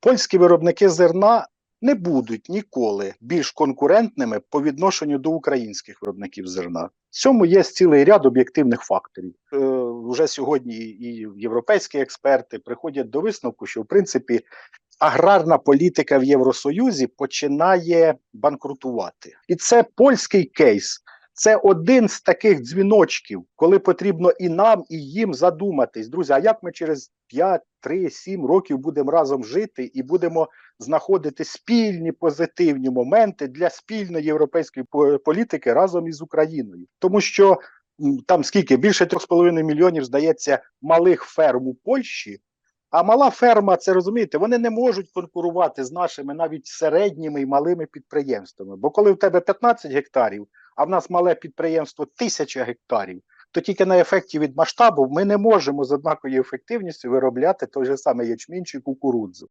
польські виробники зерна не будуть ніколи більш конкурентними по відношенню до українських виробників зерна. Цьому є цілий ряд об'єктивних факторів. Е, вже сьогодні і європейські експерти приходять до висновку, що в принципі аграрна політика в Євросоюзі починає банкрутувати. І це польський кейс. Це один з таких дзвіночків, коли потрібно і нам, і їм задуматись, друзі. А як ми через 5, 3, 7 років будемо разом жити і будемо знаходити спільні позитивні моменти для спільної європейської політики разом із Україною, тому що там скільки більше 3,5 мільйонів здається малих ферм у Польщі. А мала ферма, це розумієте, вони не можуть конкурувати з нашими навіть середніми і малими підприємствами. Бо коли в тебе 15 гектарів, а в нас мале підприємство 1000 гектарів, то тільки на ефекті від масштабу ми не можемо з однаковою ефективністю виробляти той же самий ячмінь кукурудзу.